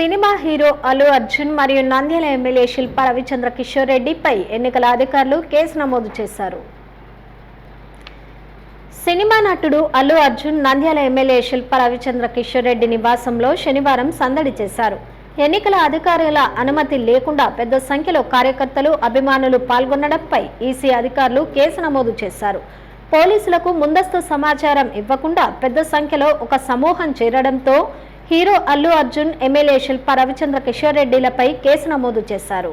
Cinema hero Allu Arjun మరియు Nandyal MLA Shilpa Ravichandra Kishore రెడ్డిపై ఎన్నికల అధికారులు కేసు నమోదు చేశారు. సినిమా నటుడు అల్లు అర్జున్ నంద్యాల ఎమ్మెల్యే శిల్ప రవిచంద్ర కిషోర్ రెడ్డి నివాసంలో శనివారం సందడి చేశారు. ఎన్నికల అధికారుల అనుమతి లేకుండా పెద్ద సంఖ్యలో కార్యకర్తలు అభిమానులు పాల్గొనడంపై ఈసీ అధికారులు కేసు నమోదు చేశారు. పోలీసులకు ముందస్తు సమాచారం ఇవ్వకుండా పెద్ద సంఖ్యలో ఒక సమూహం చేరడంతో హీరో అల్లు అర్జున్ ఎమ్మెల్యే శిల్ప రవిచంద్ర కిషోర్ రెడ్డిలపై కేసు నమోదు చేశారు.